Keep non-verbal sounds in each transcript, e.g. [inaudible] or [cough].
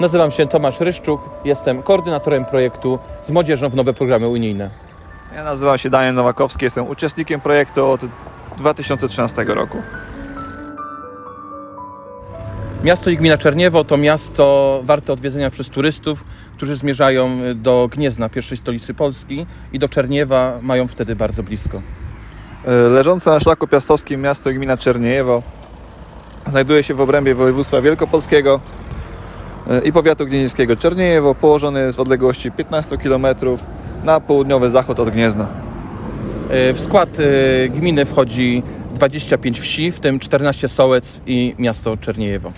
Nazywam się Tomasz Ryszczuk, jestem koordynatorem projektu z młodzieżą w nowe programy unijne. Ja nazywam się Daniel Nowakowski, jestem uczestnikiem projektu od 2013 roku. Miasto i gmina Czerniewo to miasto warte odwiedzenia przez turystów, którzy zmierzają do Gniezna, pierwszej stolicy Polski i do Czerniewa mają wtedy bardzo blisko. E, Leżące na szlaku piastowskim miasto i gmina Czerniejewo znajduje się w obrębie województwa wielkopolskiego i powiatu gnieźnieńskiego. Czerniejewo położone jest w odległości 15 km na południowy zachód od Gniezna. E, W skład e, gminy wchodzi 25 wsi, w tym 14 sołec i miasto Czerniejewo.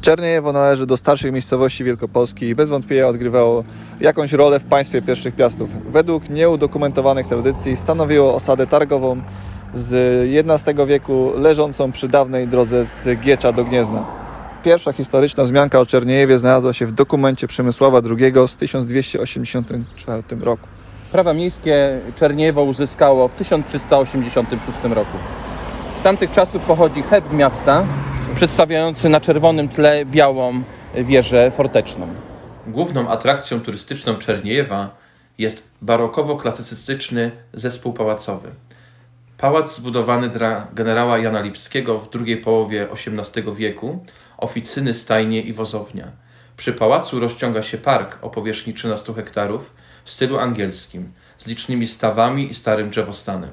Czerniejewo należy do starszych miejscowości Wielkopolski i bez wątpienia odgrywało jakąś rolę w państwie pierwszych piastów. Według nieudokumentowanych tradycji stanowiło osadę targową z XI wieku leżącą przy dawnej drodze z Giecza do Gniezna. Pierwsza historyczna wzmianka o Czerniejewie znalazła się w dokumencie Przemysława II z 1284 roku. Prawa miejskie Czerniewo uzyskało w 1386 roku. Z tamtych czasów pochodzi herb miasta, przedstawiający na czerwonym tle białą wieżę forteczną. Główną atrakcją turystyczną Czerniejewa jest barokowo-klasycystyczny zespół pałacowy. Pałac zbudowany dla generała Jana Lipskiego w drugiej połowie XVIII wieku, oficyny, stajnie i wozownia. Przy pałacu rozciąga się park o powierzchni 13 hektarów w stylu angielskim, z licznymi stawami i starym drzewostanem.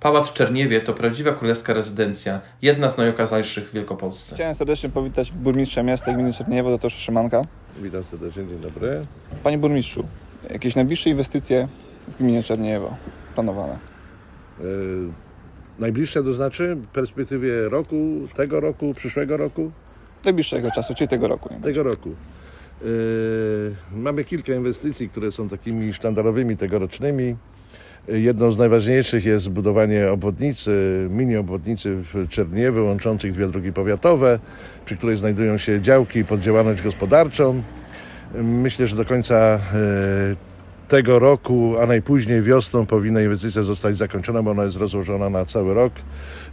Pałac w Czerniewie to prawdziwa królewska rezydencja, jedna z najokazalszych w Wielkopolsce. Chciałem serdecznie powitać burmistrza miasta gminy Czerniejewo, Dr. Szymanka. Witam serdecznie, dzień dobry. Panie burmistrzu, jakieś najbliższe inwestycje w gminie Czerniejewo planowane? E, najbliższe to znaczy w perspektywie roku, tego roku, przyszłego roku, Najbliższego czasu, czyli tego roku. Tego roku. E, mamy kilka inwestycji, które są takimi sztandarowymi tegorocznymi. Jedną z najważniejszych jest zbudowanie obwodnicy, mini obwodnicy w Czerniewie, łączących dwie drogi powiatowe, przy której znajdują się działki pod działalność gospodarczą. Myślę, że do końca e, tego roku, a najpóźniej wiosną powinna inwestycja zostać zakończona, bo ona jest rozłożona na cały rok.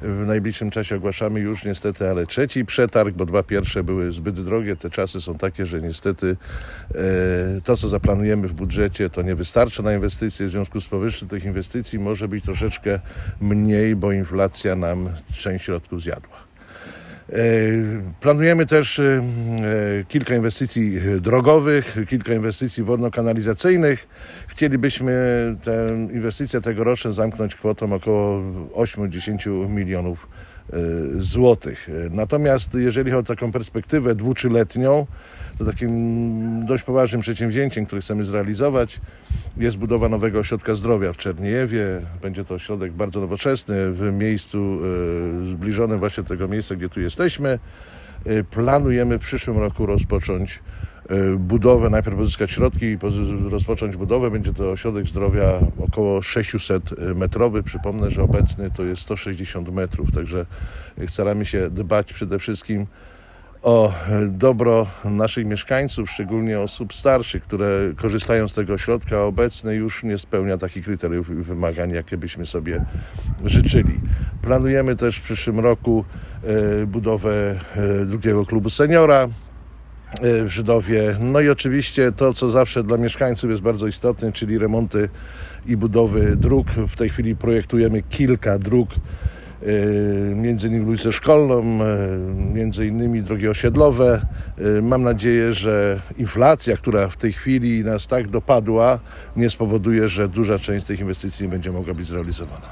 W najbliższym czasie ogłaszamy już niestety, ale trzeci przetarg, bo dwa pierwsze były zbyt drogie. Te czasy są takie, że niestety e, to, co zaplanujemy w budżecie, to nie wystarcza na inwestycje. W związku z powyższym tych inwestycji może być troszeczkę mniej, bo inflacja nam część środków zjadła. E, Planujemy też e, e, kilka inwestycji drogowych, kilka inwestycji wodno-kanalizacyjnych. Chcielibyśmy tę inwestycję tegoroczną zamknąć kwotą około 8-10 milionów złotych. Natomiast jeżeli chodzi o taką perspektywę dwu, trzyletnią, to takim dość poważnym przedsięwzięciem, które chcemy zrealizować, jest budowa nowego ośrodka zdrowia w Czerniejewie. Będzie to ośrodek bardzo nowoczesny, w miejscu e, zbliżonym właśnie do tego miejsca, gdzie tu jesteśmy. E, Planujemy w przyszłym roku rozpocząć e, budowę, najpierw pozyskać środki i rozpocząć budowę. Będzie to ośrodek zdrowia około 600 metrowy. Przypomnę, że obecny to jest 160 metrów, także staramy się dbać przede wszystkim o dobro naszych mieszkańców, szczególnie osób starszych, które korzystają z tego ośrodka, a obecny już nie spełnia takich kryteriów i wymagań, jakie byśmy sobie życzyli. Planujemy też w przyszłym roku e, budowę e, drugiego klubu seniora e, w Żydowie. No i oczywiście to, co zawsze dla mieszkańców jest bardzo istotne, czyli remonty i budowy dróg. W tej chwili projektujemy kilka dróg między innymi ulicę Szkolną, e, między innymi drogi osiedlowe. E, Mam nadzieję, że inflacja, która w tej chwili nas tak dopadła, nie spowoduje, że duża część tych inwestycji nie będzie mogła być zrealizowana.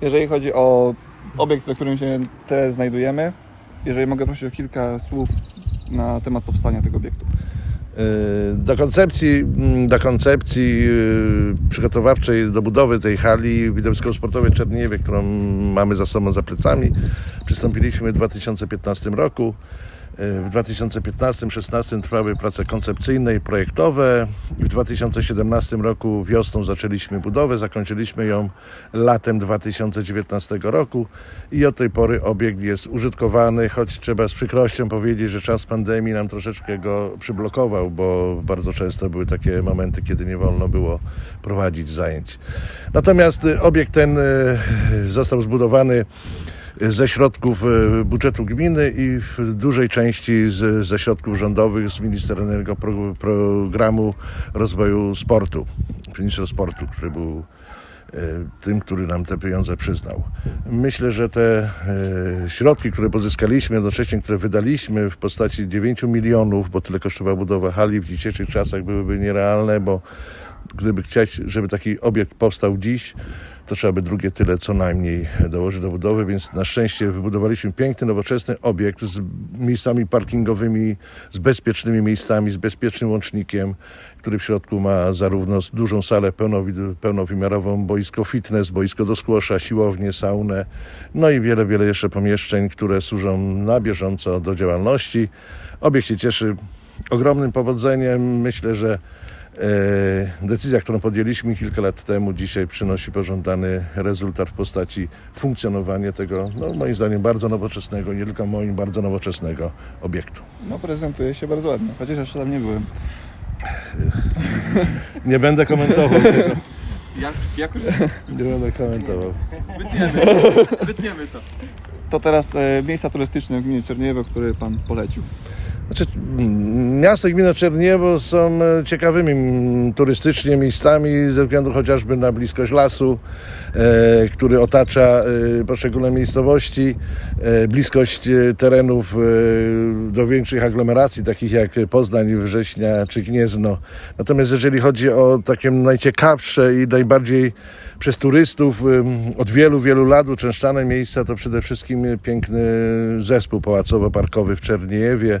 Jeżeli chodzi o obiekt, na którym się teraz znajdujemy, jeżeli mogę prosić o kilka słów na temat powstania tego obiektu. E, Do koncepcji, mm, do koncepcji e, przygotowawczej do budowy tej hali widowiskowo-sportowej Czerniewie, którą mamy za sobą za plecami, przystąpiliśmy w 2015 roku. E, W 2015-16 trwały prace koncepcyjne i projektowe. W 2017 roku wiosną zaczęliśmy budowę, zakończyliśmy ją latem 2019 roku i od tej pory obiekt jest użytkowany, choć trzeba z przykrością powiedzieć, że czas pandemii nam troszeczkę go przyblokował, bo bardzo często były takie momenty, kiedy nie wolno było prowadzić zajęć. Natomiast obiekt ten y, został zbudowany ze środków e, budżetu gminy i w dużej części z, ze środków rządowych z Ministerskiego Pro, Programu Rozwoju Sportu, ministra sportu, który był e, tym, który nam te pieniądze przyznał. Myślę, że te e, środki, które pozyskaliśmy, jednocześnie które wydaliśmy w postaci 9 milionów, bo tyle kosztowała budowa hali w dzisiejszych czasach byłyby nierealne, bo gdyby chcieć, żeby taki obiekt powstał dziś, to trzeba by drugie tyle co najmniej dołożyć do budowy, więc na szczęście wybudowaliśmy piękny, nowoczesny obiekt z miejscami parkingowymi, z bezpiecznymi miejscami, z bezpiecznym łącznikiem, który w środku ma zarówno dużą salę pełnowymiarową, boisko fitness, boisko do skłosza, siłownię, saunę, no i wiele, wiele jeszcze pomieszczeń, które służą na bieżąco do działalności. Obiekt się cieszy ogromnym powodzeniem. Myślę, że Decyzja, którą podjęliśmy kilka lat temu, dzisiaj przynosi pożądany rezultat w postaci funkcjonowania tego, no, moim zdaniem, bardzo nowoczesnego, nie tylko moim, bardzo nowoczesnego obiektu. No prezentuje się bardzo ładnie, chociaż jeszcze tam nie byłem. Nie będę komentował tego. [laughs] Jak, jak już Nie będę komentował. wytniemy, wytniemy to. To teraz te miejsca turystyczne w gminie Czerniewo, które Pan polecił. Znaczy, miasto i gmina Czerniewo są e, ciekawymi turystycznie miejscami ze względu chociażby na bliskość lasu, e, który otacza e, poszczególne miejscowości, e, bliskość e, terenów e, do większych aglomeracji, takich jak Poznań, Września czy Gniezno. Natomiast jeżeli chodzi o takie najciekawsze i najbardziej przez turystów ym, od wielu, wielu lat uczęszczane miejsca, to przede wszystkim piękny zespół pałacowo-parkowy w Czerniejewie,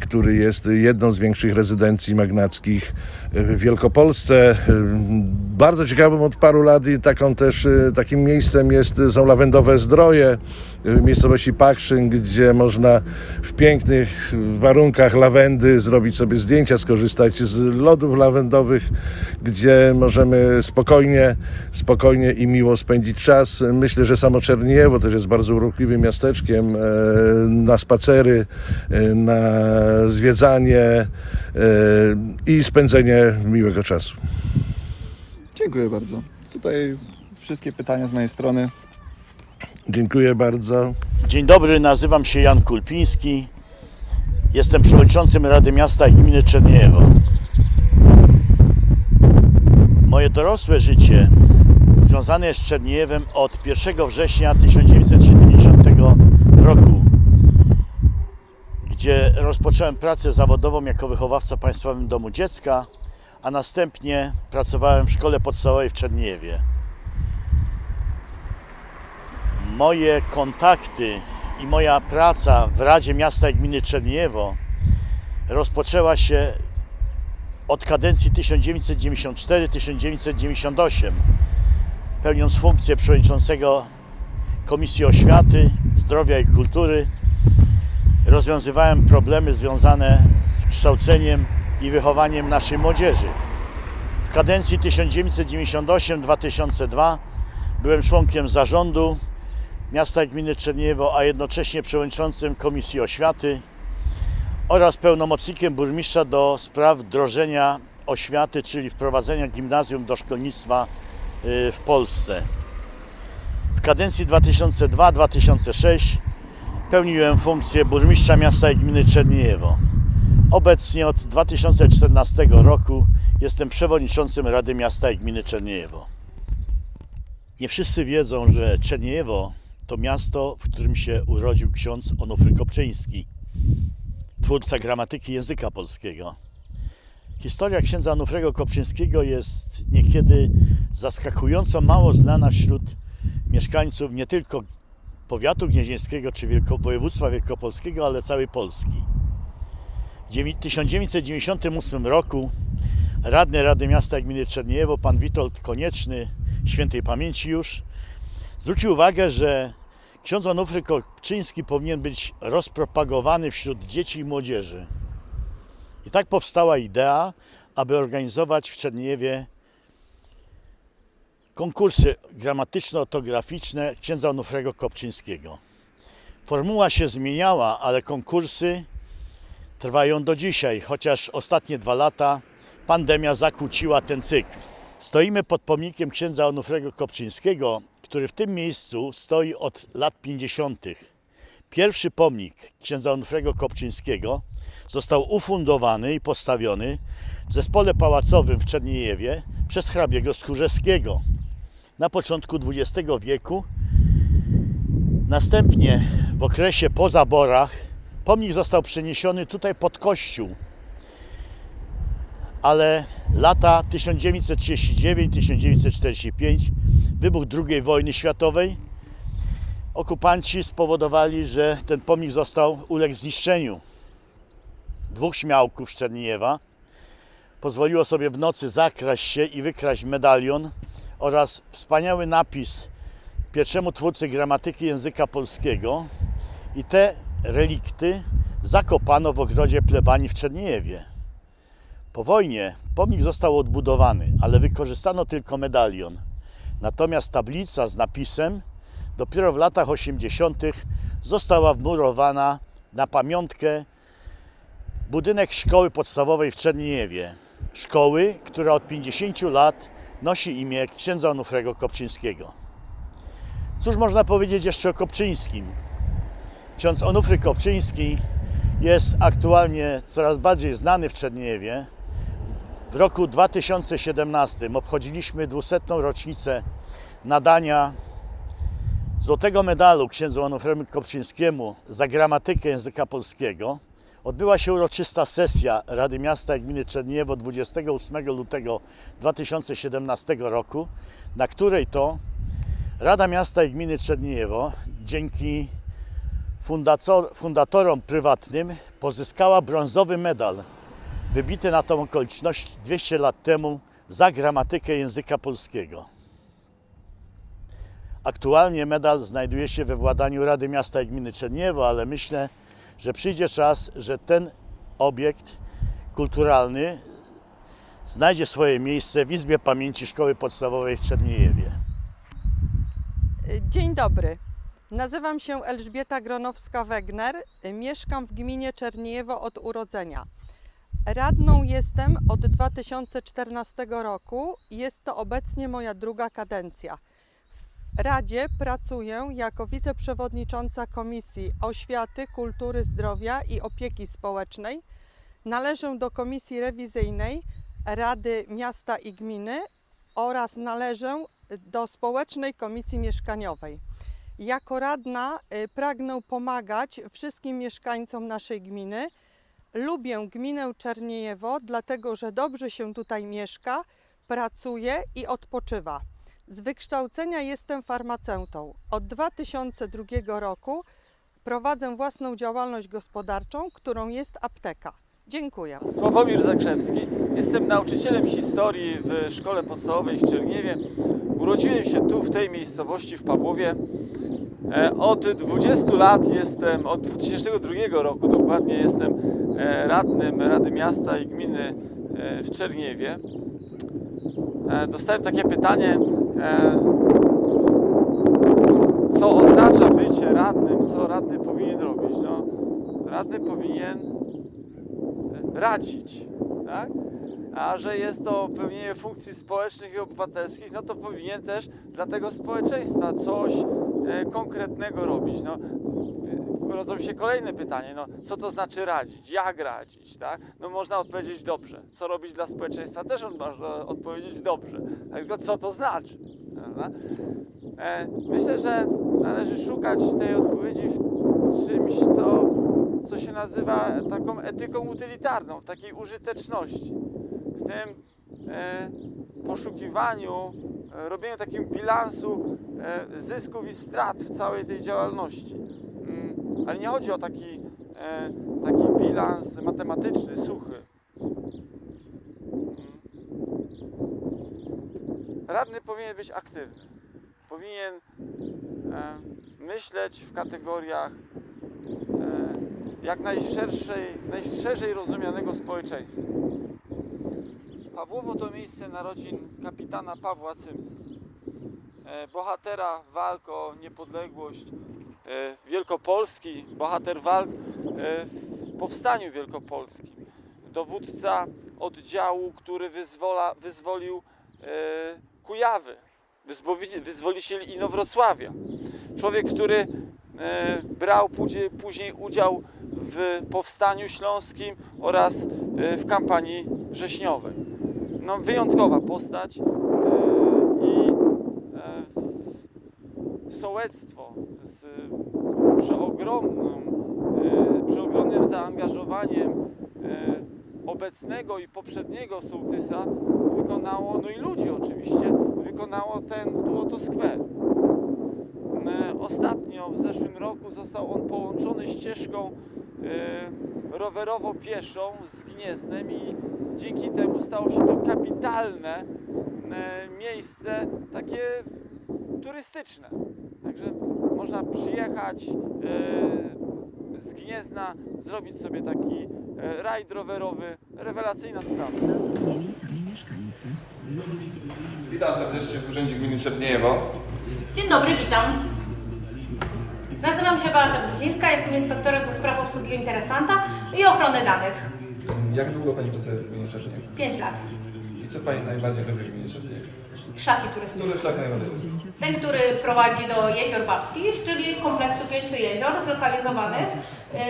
który jest jedną z większych rezydencji magnackich w Wielkopolsce. Bardzo ciekawym od paru lat i taką też, y, takim miejscem jest, są lawendowe zdroje w miejscowości Pakrzyn, gdzie można w pięknych warunkach lawendy zrobić sobie zdjęcia, skorzystać z lodów lawendowych, gdzie możemy spokojnie, spokojnie i miło spędzić czas. Myślę, że samo Czerniewo też jest bardzo urokliwym miasteczkiem e, na spacery, e, na zwiedzanie e, i spędzenie miłego czasu. Dziękuję bardzo. Tutaj wszystkie pytania z mojej strony. Dziękuję bardzo. Dzień dobry, nazywam się Jan Kulpiński. Jestem przewodniczącym Rady Miasta i Gminy Czerniejewo. Moje dorosłe życie związane jest z Czerniejewem od 1 września 1970 roku, gdzie rozpocząłem pracę zawodową jako wychowawca Państwowym Domu Dziecka, a następnie pracowałem w szkole podstawowej w Czerniejewie. moje kontakty i moja praca w Radzie Miasta i Gminy Czerniejewo rozpoczęła się od kadencji 1994-1998, pełniąc funkcję przewodniczącego Komisji Oświaty, Zdrowia i Kultury. Rozwiązywałem problemy związane z kształceniem i wychowaniem naszej młodzieży. W kadencji 1998-2002 byłem członkiem zarządu Miasta Gminy Czerniejewo, a jednocześnie przewodniczącym Komisji Oświaty oraz pełnomocnikiem burmistrza do spraw wdrożenia oświaty, czyli wprowadzenia gimnazjum do szkolnictwa y, w Polsce. W kadencji 2002-2006 pełniłem funkcję burmistrza miasta i gminy Czerniejewo. Obecnie od 2014 roku jestem przewodniczącym Rady Miasta i Gminy Czerniejewo. Nie wszyscy wiedzą, że Czerniejewo to miasto, w którym się urodził ksiądz Onufry Kopczyński, twórca gramatyki języka polskiego. Historia księdza Onufrego Kopczyńskiego jest niekiedy zaskakująco mało znana wśród mieszkańców nie tylko powiatu gnieźnieńskiego czy Wielko, województwa wielkopolskiego, ale całej Polski. W dziewię- 1998 roku radny Rady Miasta Gminy Czerniejewo, pan Witold Konieczny, świętej pamięci już, zwrócił uwagę, że ksiądz Onufry Kopczyński powinien być rozpropagowany wśród dzieci i młodzieży. I tak powstała idea, aby organizować w Czerniejewie konkursy gramatyczno-ortograficzne księdza Onufrego Kopczyńskiego. Formuła się zmieniała, ale konkursy trwają do dzisiaj, chociaż ostatnie dwa lata pandemia zakłóciła ten cykl. Stoimy pod pomnikiem księdza Onufrego Kopczyńskiego, który w tym miejscu stoi od lat 50. Pierwszy pomnik księdza Onufrego Kopczyńskiego został ufundowany i postawiony w zespole pałacowym w Czerniejewie przez hrabiego Skórzewskiego na początku XX wieku. Następnie w okresie po zaborach pomnik został przeniesiony tutaj pod kościół. Ale lata 1939-1945, wybuch II wojny światowej, okupanci spowodowali, że ten pomnik został uległ zniszczeniu. Dwóch śmiałków z Czerniejewa pozwoliło sobie w nocy zakraść się i wykraść medalion oraz wspaniały napis pierwszemu twórcy gramatyki języka polskiego i te relikty zakopano w ogrodzie plebanii w Czerniejewie. Po wojnie pomnik został odbudowany, ale wykorzystano tylko medalion. Natomiast tablica z napisem dopiero w latach 80. została wmurowana na pamiątkę budynek szkoły podstawowej w Czerniejewie. Szkoły, która od 50 lat nosi imię księdza Onufrego Kopczyńskiego. Cóż można powiedzieć jeszcze o Kopczyńskim? Ksiądz Onufry Kopczyński jest aktualnie coraz bardziej znany w Czerniejewie. W roku 2017 obchodziliśmy 200. rocznicę nadania złotego medalu księdzu Onufremu Kopczyńskiemu za gramatykę języka polskiego. Odbyła się uroczysta sesja Rady Miasta i Gminy Czerniejewo 28 lutego 2017 roku, na której to Rada Miasta i Gminy Czerniejewo dzięki fundator, fundatorom prywatnym pozyskała brązowy medal wybity na tą okoliczność 200 lat temu za gramatykę języka polskiego. Aktualnie medal znajduje się we władaniu Rady Miasta i Gminy Czerniejewo, ale myślę, że przyjdzie czas, że ten obiekt kulturalny znajdzie swoje miejsce w Izbie Pamięci Szkoły Podstawowej w Czerniejewie. Dzień dobry. Nazywam się Elżbieta Gronowska-Wegner. Mieszkam w gminie Czerniejewo od urodzenia. Radną jestem od 2014 roku. Jest to obecnie moja druga kadencja. Radzie pracuję jako wiceprzewodnicząca Komisji Oświaty, Kultury, Zdrowia i Opieki Społecznej. Należę do Komisji Rewizyjnej Rady Miasta i Gminy oraz należę do Społecznej Komisji Mieszkaniowej. Jako radna y, pragnę pomagać wszystkim mieszkańcom naszej gminy. Lubię gminę Czerniejewo, dlatego że dobrze się tutaj mieszka, pracuje i odpoczywa. Z wykształcenia jestem farmaceutą. Od 2002 roku prowadzę własną działalność gospodarczą, którą jest apteka. Dziękuję. Sławomir Zakrzewski. Jestem nauczycielem historii w szkole podstawowej w Czerniewie. Urodziłem się tu, w tej miejscowości, w Pawłowie. E, Od 20 lat jestem, od 2002 roku dokładnie jestem e, radnym Rady Miasta i Gminy e, w Czerniewie. Dostałem takie pytanie, co oznacza bycie radnym, co radny powinien robić. No, radny powinien radzić, tak? A że jest to pełnienie funkcji społecznych i obywatelskich, no to powinien też dla tego społeczeństwa coś e, konkretnego robić. No, rodzą się kolejne pytanie, no, co to znaczy radzić, jak radzić, tak? No można odpowiedzieć dobrze. Co robić dla społeczeństwa? Też można odpowiedzieć dobrze. Tylko co to znaczy? Prawda? E, myślę, że należy szukać tej odpowiedzi w czymś, co, co się nazywa taką etyką utylitarną, w takiej użyteczności, w tym e, poszukiwaniu, e, robieniu takim bilansu e, zysków i strat w całej tej działalności. Ale nie chodzi o taki, e, taki bilans matematyczny, suchy. Mm. Radny powinien być aktywny. Powinien e, myśleć w kategoriach e, jak najszerszej, najszerzej rozumianego społeczeństwa. Pawłowo to miejsce narodzin kapitana Pawła Cymsa, e, bohatera walk o niepodległość Wielkopolski, bohater walk e, w powstaniu wielkopolskim, dowódca oddziału, który wyzwola, wyzwolił e, Kujawy wyzwowi- wyzwoliciel Inowrocławia. Człowiek, który e, brał później, udział w powstaniu śląskim oraz e, w kampanii wrześniowej. No, wyjątkowa postać e, i e, sołectwo z przeogromną, przeogromnym zaangażowaniem e, obecnego i poprzedniego sołtysa wykonało, no i ludzi oczywiście, wykonało ten tu skwer. E, Ostatnio w zeszłym roku został on połączony ścieżką rowerowo-pieszą z Gniezdem i dzięki temu stało się to kapitalne miejsce takie turystyczne. Można przyjechać e, z Gniezna, zrobić sobie taki e, rajd rowerowy. Rewelacyjna sprawa. Witam serdecznie w Urzędzie Gminy Czerniejewo. Dzień dobry, witam. Nazywam się Beata Brzezińska, jestem inspektorem do spraw obsługi interesanta i ochrony danych. Jak długo Pani pracuje w Gminie Czerniejewo? 5 lat. Co Pani najbardziej lubi w Gminie? Szlaki turystyczne. Który szlak najbardziej lubi? Ten, który prowadzi do Jezior Babskich, czyli kompleksu pięciu jezior zlokalizowanych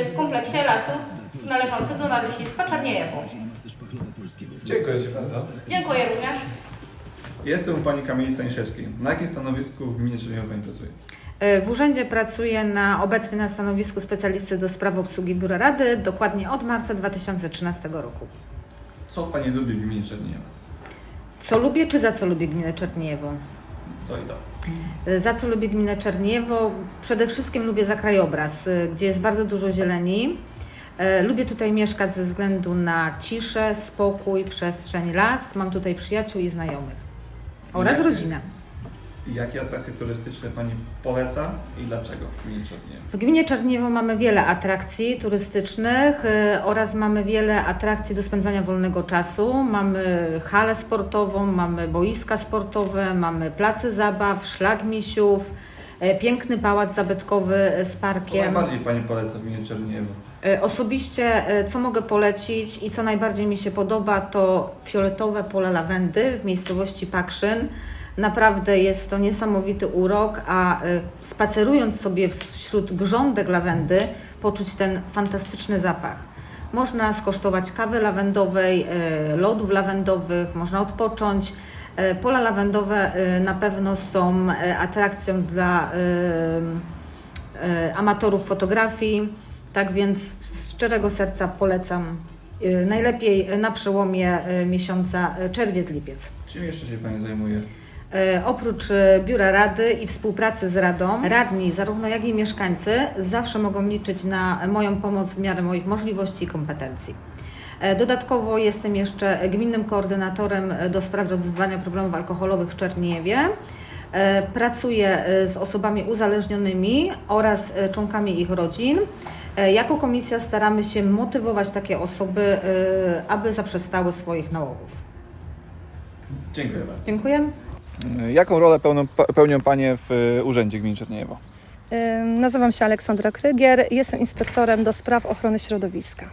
y, w kompleksie lasów należących do Nadleśnictwa Czarniejewo. Dziękuję Ci bardzo. Dziękuję również. Jestem u Pani Kamili Staniszewskiej. Na jakim stanowisku w Gminie Czerniejewo Pani pracuje? E, W urzędzie pracuję na, obecnie na stanowisku specjalisty do spraw obsługi Biura Rady, dokładnie od marca 2013 roku. Co Pani lubi w Gminie Czerniejewo? Co lubię, czy za co lubię gminę Czerniejewo? To i to. Za co lubię gminę Czerniejewo? Przede wszystkim lubię za krajobraz, e, gdzie jest bardzo dużo zieleni. E, Lubię tutaj mieszkać ze względu na ciszę, spokój, przestrzeń, las. Mam tutaj przyjaciół i znajomych. Oraz rodzinę. Jakie atrakcje turystyczne Pani poleca i dlaczego w Gminie Czerniejewo? W gminie Czerniewo mamy wiele atrakcji turystycznych y, oraz mamy wiele atrakcji do spędzania wolnego czasu. Mamy halę sportową, mamy boiska sportowe, mamy place zabaw, szlak misiów, y, piękny pałac zabytkowy z Co parkiem. najbardziej Pani poleca w Gminie Czerniejewo? Y, Osobiście, y, co mogę polecić i co najbardziej mi się podoba, to fioletowe pole lawendy w miejscowości Pakszyn. Naprawdę jest to niesamowity urok, a y, spacerując sobie wśród grządek lawendy, poczuć ten fantastyczny zapach. Można skosztować kawy lawendowej, y, lodów lawendowych, można odpocząć. Y, Pola lawendowe na pewno są atrakcją dla amatorów fotografii. Tak więc z szczerego serca polecam. Najlepiej na przełomie miesiąca czerwiec-lipiec. Czym jeszcze się Pani zajmuje? E, Oprócz e, Biura Rady i współpracy z Radą, radni, zarówno jak i mieszkańcy, zawsze mogą liczyć na moją pomoc w miarę moich możliwości i kompetencji. E, Dodatkowo jestem jeszcze gminnym koordynatorem do spraw rozwiązywania problemów alkoholowych w Czerniejewie. E, Pracuję z osobami uzależnionymi oraz członkami ich rodzin. Jako komisja staramy się motywować takie osoby, aby zaprzestały swoich nałogów. Dziękuję bardzo. Dziękuję. Jaką rolę pełnią, pełnią Panie w y, Urzędzie Gminy Czerniejewo? Nazywam się Aleksandra Krygier, jestem inspektorem do spraw ochrony środowiska.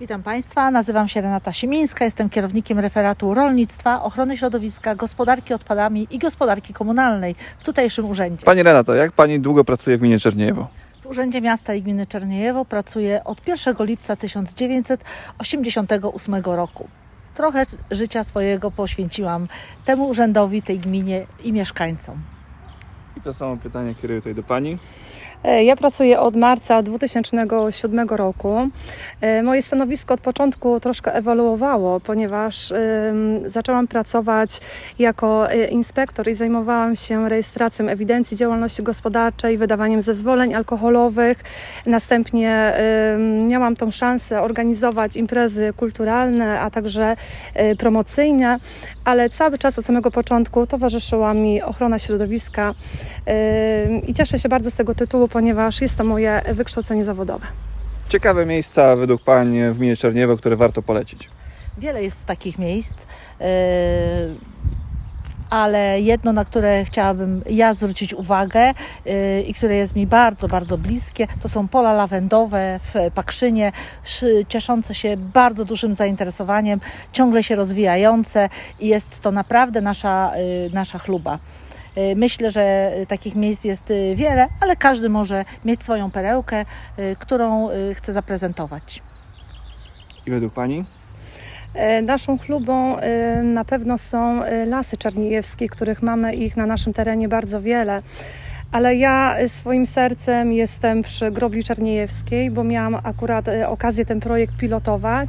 Witam Państwa, nazywam się Renata Siemińska, jestem kierownikiem referatu rolnictwa, ochrony środowiska, gospodarki odpadami i gospodarki komunalnej w tutejszym urzędzie. Pani Renato, jak Pani długo pracuje w Gminie Czerniejewo? W Urzędzie Miasta i Gminy Czerniejewo pracuję od 1 lipca 1988 roku. Trochę życia swojego poświęciłam temu urzędowi, tej gminie i mieszkańcom. I to samo pytanie kieruję tutaj do Pani. E, Ja pracuję od marca 2007 roku. E, Moje stanowisko od początku troszkę ewoluowało, ponieważ zaczęłam pracować jako e, inspektor i zajmowałam się rejestracją ewidencji działalności gospodarczej, wydawaniem zezwoleń alkoholowych. Następnie miałam tą szansę organizować imprezy kulturalne, a także promocyjne, ale cały czas od samego początku towarzyszyła mi ochrona środowiska i cieszę się bardzo z tego tytułu, ponieważ jest to moje wykształcenie zawodowe. Ciekawe miejsca według Pań w Gminie Czerniejewo, które warto polecić. Wiele jest takich miejsc. Yy, ale jedno, na które chciałabym ja zwrócić uwagę y, i które jest mi bardzo, bardzo bliskie, to są pola lawendowe w Pakrzynie, cieszące się bardzo dużym zainteresowaniem, ciągle się rozwijające i jest to naprawdę nasza, y, nasza chluba. Y, Myślę, że y, takich miejsc jest y, wiele, ale każdy może mieć swoją perełkę, którą chce zaprezentować. I według Pani? E, Naszą chlubą e, na pewno są e, lasy czarniejewskie, których mamy ich na naszym terenie bardzo wiele. Ale ja swoim sercem jestem przy Grobli Czarniejewskiej, bo miałam akurat okazję ten projekt pilotować.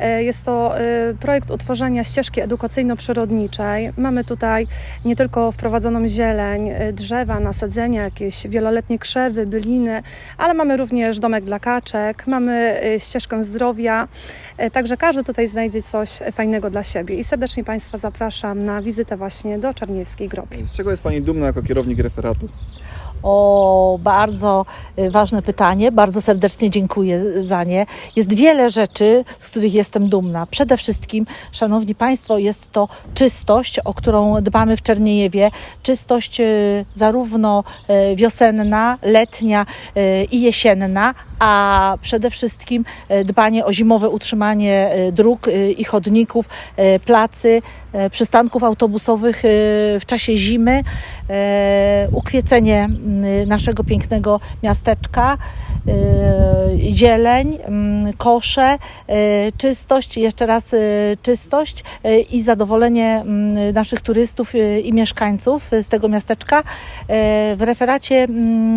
E, Jest to e, projekt utworzenia ścieżki edukacyjno-przyrodniczej. Mamy tutaj nie tylko wprowadzoną zieleń, e, drzewa, nasadzenia, jakieś wieloletnie krzewy, byliny, ale mamy również domek dla kaczek, mamy ścieżkę zdrowia. Także każdy tutaj znajdzie coś fajnego dla siebie. I serdecznie Państwa zapraszam na wizytę właśnie do Czarniejewskiej Grobi. Z czego jest Pani dumna jako kierownik referatu? O, bardzo y, ważne pytanie. Bardzo serdecznie dziękuję za nie. Jest wiele rzeczy, z których jestem dumna. Przede wszystkim, Szanowni Państwo, jest to czystość, o którą dbamy w Czerniejewie. Czystość y, zarówno y, wiosenna, letnia i jesienna, a przede wszystkim y, dbanie o zimowe utrzymanie y, dróg y, i chodników, placy, przystanków autobusowych w czasie zimy, e, ukwiecenie mm, naszego pięknego miasteczka, e, zieleń, mm, kosze, e, czystość, jeszcze raz e, czystość e, i zadowolenie mm, naszych turystów e, i mieszkańców z tego miasteczka. E, W referacie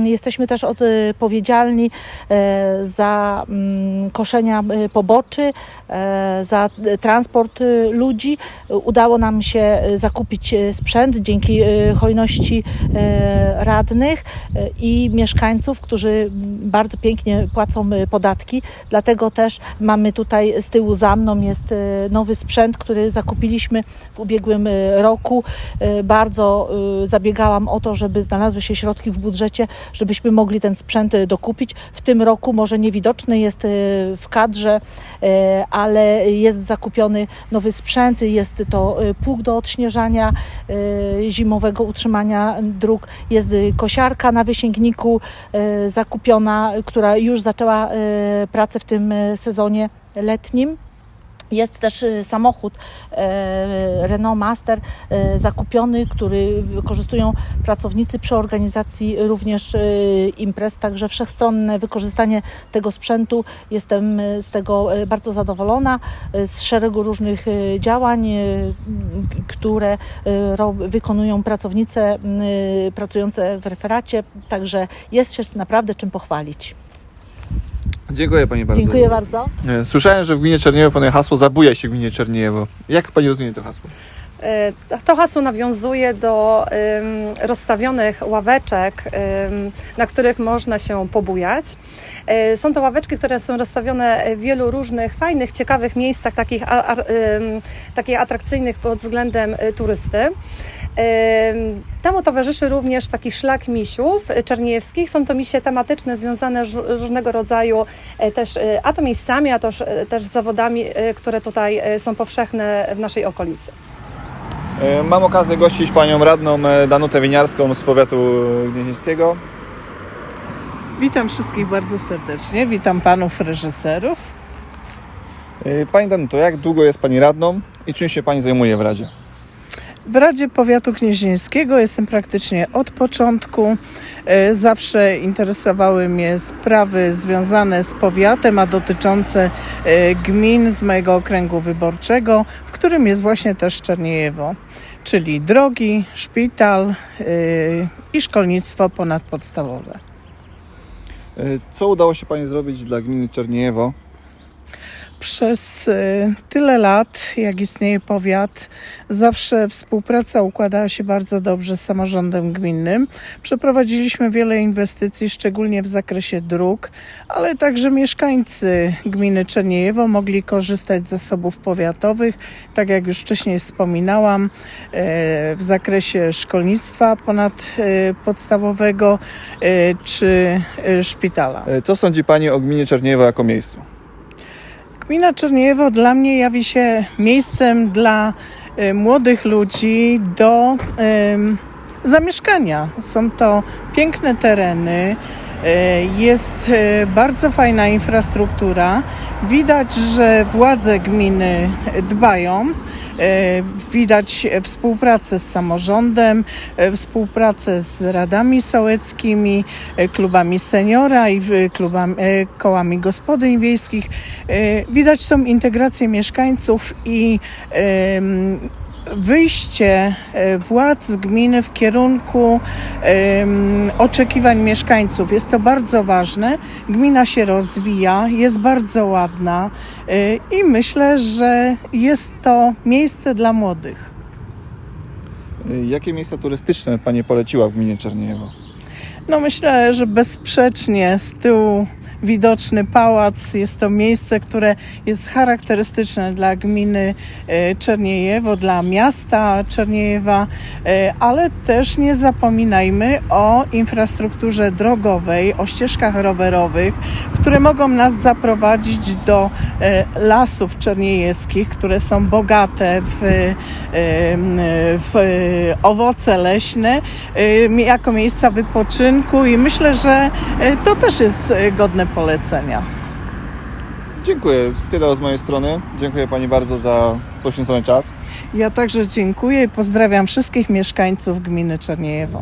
jesteśmy też odpowiedzialni e, za mm, koszenia e, poboczy, e, za transport e, ludzi. Udało nam się e, zakupić e, sprzęt dzięki e, hojności e, radnych e, i mieszkańców, którzy bardzo pięknie płacą e, podatki. Dlatego też mamy tutaj z tyłu za mną jest e, nowy sprzęt, który zakupiliśmy w ubiegłym e, roku. E, Bardzo e, zabiegałam o to, żeby znalazły się środki w budżecie, żebyśmy mogli ten sprzęt e, dokupić. W tym roku może niewidoczny jest e, w kadrze, e, ale jest zakupiony nowy sprzęt. Jest to e, pług do odśnieżania zimowego utrzymania dróg. Jest kosiarka na wysięgniku zakupiona, która już zaczęła pracę w tym sezonie letnim. Jest też e, samochód e, Renault Master e, zakupiony, który wykorzystują pracownicy przy organizacji również imprez, także wszechstronne wykorzystanie tego sprzętu. Jestem z tego bardzo zadowolona, z szeregu różnych działań, które wykonują pracownice pracujące w referacie, także jest się naprawdę czym pochwalić. Dziękuję Pani bardzo. Dziękuję bardzo. E, Słyszałem, że w gminie Czerniejewo panuje hasło Zabujaj się w gminie Czerniejewo. Jak Pani rozumie to hasło? E, To hasło nawiązuje do em, rozstawionych ławeczek, em, na których można się pobujać. E, Są to ławeczki, które są rozstawione w wielu różnych fajnych, ciekawych miejscach, takich, a, a, em, takich atrakcyjnych pod względem turysty. Em, Temu towarzyszy również taki szlak misiów czerniejewskich. Są to misie tematyczne związane z różnego rodzaju e, też e, a to miejscami, a to też, e, też zawodami, e, które tutaj są powszechne w naszej okolicy. Mam okazję gościć Panią radną Danutę Winiarską z powiatu gnieźnieńskiego. Witam wszystkich bardzo serdecznie. Witam panów reżyserów. Pani Danuto, jak długo jest Pani radną i czym się Pani zajmuje w Radzie? W Radzie Powiatu Gnieźnieńskiego jestem praktycznie od początku. E, Zawsze interesowały mnie sprawy związane z powiatem, a dotyczące e, gmin z mojego okręgu wyborczego, w którym jest właśnie też Czerniejewo, czyli drogi, szpital e, i szkolnictwo ponadpodstawowe. Co udało się Pani zrobić dla gminy Czerniejewo? Przez y, tyle lat, jak istnieje powiat, zawsze współpraca układała się bardzo dobrze z samorządem gminnym. Przeprowadziliśmy wiele inwestycji, szczególnie w zakresie dróg, ale także mieszkańcy gminy Czerniejewo mogli korzystać z zasobów powiatowych, tak jak już wcześniej wspominałam, y, w zakresie szkolnictwa ponadpodstawowego y, czy szpitala. E, Co sądzi Pani o gminie Czerniejewo jako miejscu? Gmina Czerniejewo dla mnie jawi się miejscem dla e, młodych ludzi do zamieszkania. Są to piękne tereny, e, jest e, bardzo fajna infrastruktura. Widać, że władze gminy dbają. E, Widać współpracę z samorządem, e, współpracę z radami sołeckimi, e, klubami seniora i klubami, kołami gospodyń wiejskich. Widać tą integrację mieszkańców i wyjście e, władz gminy w kierunku oczekiwań mieszkańców. Jest to bardzo ważne. Gmina się rozwija, jest bardzo ładna e, i myślę, że jest to miejsce dla młodych. Y, Jakie miejsca turystyczne Pani poleciła w gminie Czerniejewo? No myślę, że bezsprzecznie z tyłu widoczny pałac. Jest to miejsce, które jest charakterystyczne dla gminy e, Czerniejewo, dla miasta Czerniejewa, e, ale też nie zapominajmy o infrastrukturze drogowej, o ścieżkach rowerowych, które mogą nas zaprowadzić do e, lasów czerniejewskich, które są bogate w, w owoce leśne, jako miejsca wypoczynku i myślę, że to też jest godne polecenia. Dziękuję. Tyle z mojej strony. Dziękuję Pani bardzo za poświęcony czas. Ja także dziękuję i pozdrawiam wszystkich mieszkańców gminy Czerniejewo.